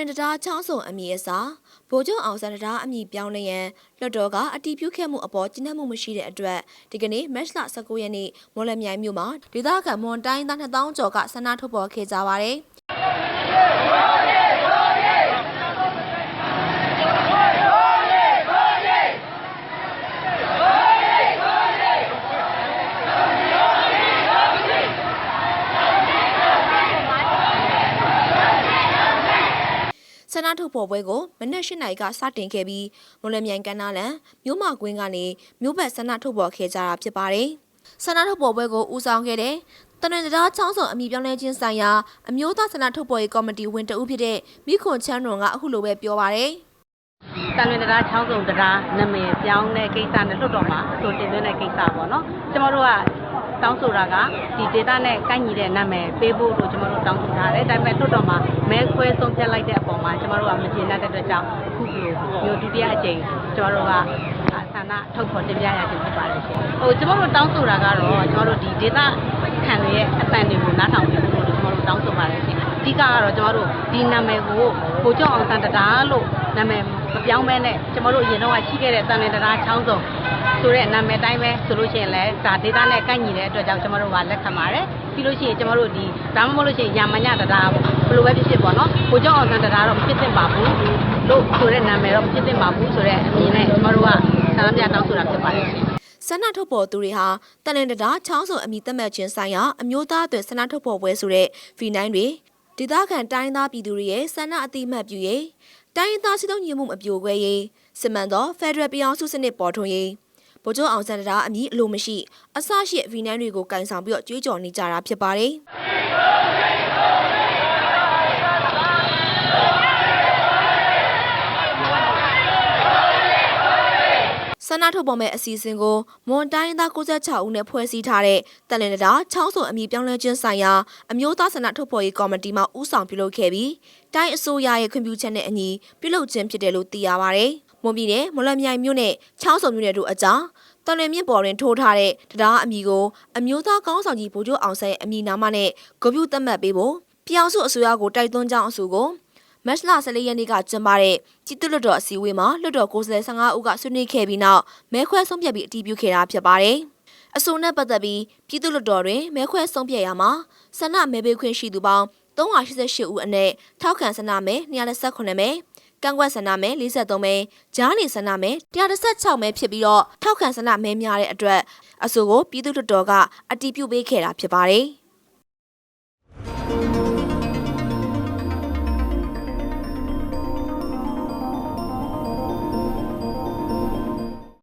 င်တရားချောင်းစုံအမည်အစားဗိုလ်ချုပ်အောင်ဆန်းတရားအမည်ပြောင်းလဲရန်လွှတ်တော်ကအတည်ပြုခဲ့မှုအပေါ်ကျဉ်းနှံ့မှုမရှိတဲ့အတွက်ဒီကနေ့မတ်လ19ရက်နေ့မော်လမြိုင်မြို့မှာဒေသခံမွန်တိုင်းသား2000ကျော်ကဆန္ဒထုတ်ဖော်ခဲ့ကြပါတယ်။ န္ဒထုတ်ဖော်ပွဲကိုမနက်၈နာရီကစတင်ခဲ့ပြီးမွန်လမြိုင်ကမ်းနားလန်မြို့မကွင်းကနေမြို့ဘက်ဆန္ဒထုတ်ဖော်ခဲ့ကြတာဖြစ်ပါတယ်။ဆန္ဒထုတ်ဖော်ပွဲကိုဦးဆောင်ခဲ့တဲ့တနင်္လာချောင်းစုံအမည်ပြောင်းလဲခြင်းဆိုင်ရာအမျိုးသားဆန္ဒထုတ်ဖော်ရေးကော်မတီဝင်တဦးဖြစ်တဲ့မိခွန်ချမ်းနွန်ကအခုလိုပဲပြောပါတယ်တန်လွင်တရားချောင်းစုံတရားနာမည်ပြောင်းတဲ့ကိစ္စနဲ့လွတ်တော်မှာအဆိုတင်သွင်းတဲ့ကိစ္စပေါ့နော်ကျမတို့ကတောင်းဆိုတာကဒီဒေတာနဲ့ကိုက်ညီတဲ့နာမည်ပေးဖို့လို့ကျမတို့တောင်းဆိုထားတယ်ဒါပေမဲ့လွတ်တော်မှာ မဲခွဲဆုံးဖြတ်လိုက်တဲ့အပေါ်မှာကျမတို့ကမကျေနပ်တဲ့အတွက်ကြောင့်အခုလိုမျိုးဒုတိယအကြိမ်ကျမတို့ကဆန္ဒထုတ်ဖော်တင်ပြရခြင်းဖြစ်ပါတယ်ရှင်ဟိုကျမတို့တောင်းဆိုတာကတော့ကျမတို့ဒီဒေတာခံတွေရဲ့အတန်တွေကိုနားထောင်ပြီးလို့ကျမတို့တောင်းဆိုပါတယ်ရှင်အဓိကကတော့ကျမတို့ဒီနာမည်ကိုကိုကျောင်းအောင်ဆန်းတရားလို့နာမည်မပြောင်းမဲနဲ့ကျမတို့အရင်တော့ရှိခဲ့တဲ့တန်လင်တရားချောင်းစုံဆိုတဲ့နာမည်တိုင်းပဲဆိုလို့ရှိရင်လည်းဒါဒေတာနဲ့ကိုက်ညီတဲ့အတွက်ကြောင့်ကျမတို့ကလက်ခံပါတယ်ပြီးလို့ရှိရင်ကျမတို့ဒီဒါမှမဟုတ်လို့ရှိရင်ယာမညတရားပေါ့ ဘယ်လိုပဲဖြစ်ဖြစ်ပေါ့နော်ကိုကျောင်းအောင်ဆန်းတရားတော့မဖြစ်သင့်ပါဘူးလို့ဆိုတဲ့နာမည်တော့မဖြစ်သင့်ပါဘူးဆိုတဲ့အမြင်နဲ့ကျမတို့ကဆန္ဒပြတောင်းဆိုတာဖြစ်ပါတယ်ရှင်ဆန္ဒထုတ်ဖော်သူတွေဟာတန်လင်တရားချောင်းစုံအမည်သတ်မှတ်ခြင်းဆိုင်ရာအမျိုးသားအသွင်ဆန္ဒထုတ်ဖော်ပွဲဆိုတဲ့ V9 တွေဒေသခံတိုင်းသားပြည်သူတွေရဲ့ဆန္ဒအတိအမှတ်ပြုရေးတိုင်းရင်းသားစည်းလုံးညီမှုအပြိုခွဲရေးစစ်မှန်သောဖက်ဒရယ်ပြည်အောင်စုစနစ်ပေါ်ထွန်းရေးဗိုလ်ချုပ်အောင်ဆန်းတရားအမည်အလိုမရှိအစရှိ V9 တွေကိုကင်ဆောင်ပြီးတော့ကြွေးကြော်နေကြတာဖြစ်ပါတယ်။ ဆန္ဒထုတ်ပေါ်မဲ့အစီအစဉ်ကိုမွန်တိုင်းသား96ဦးနဲ့ဖွဲ့စည်းထားတဲ့တန်လင်တရားချောင်းစုံအမည်ပြောင်းလဲခြင်းဆိုင်ရာအမျိုးသားဆန္ဒထုတ်ဖော်ရေးကော်မတီမှဦးဆောင်ပြုလုပ်ခဲ့ပြီးတိုင်းအစိုးရရဲ့ခွင့်ပြုချက်နဲ့အညီပြုလုပ်ခြင်းဖြစ်တယ်လို့သိရပါဗျ။မွန်ပြည်နယ်မလမြိုင်မြို့နယ်ချောင်းစုံမြို့နယ်တို့အကြားတန်လင်မြင့်ပေါ်တွင်ထိုးထားတဲ့တရားအမည်ကိုအမျိုးသားကောင်းဆောင်ကြီးဗိုလ်ချုပ်အောင်ဆန်းရဲ့အမည်နာမနဲ့ဂုဏ်ပြုသတ်မှတ်ပေးဖို့ပြောင်စုအစိုးရကိုတိုက်တွန်းကြောင်းအဆိုကို မတ်လ14ရက်နေ့ကကျင်းပတဲ့ပြည်သူ့လွှတ်တော်အစည်းအဝေးမှာလွှတ်တော်ကိုယ်စားလှယ်15ဦးကဆွေးနွေးခဲ့ပြီးနောက်မဲခွဲဆုံးဖြတ်ပြီးအတည်ပြုခဲ့တာဖြစ်ပါတယ်။အဆိုနဲ့ပတ်သက်ပြီးပြည်သူ့လွှတ်တော်တွင်မဲခွဲဆုံးဖြတ်ရမှာဆန္ဒမဲပေးခွင့်ရှိသူပေါင်း388ဦးအနက်ထောက်ခံဆန္ဒမဲ218မဲကန့်ကွက်ဆန္ဒမဲ43မဲကြားနေဆန္ဒမဲ116မဲဖြစ်ပြီးတော့ထောက်ခံဆန္ဒမဲများတဲ့အတွက်အဆိုကိုပြည်သူ့လွှတ်တော်ကအတည်ပြုပေးခဲ့တာဖြစ်ပါတယ်။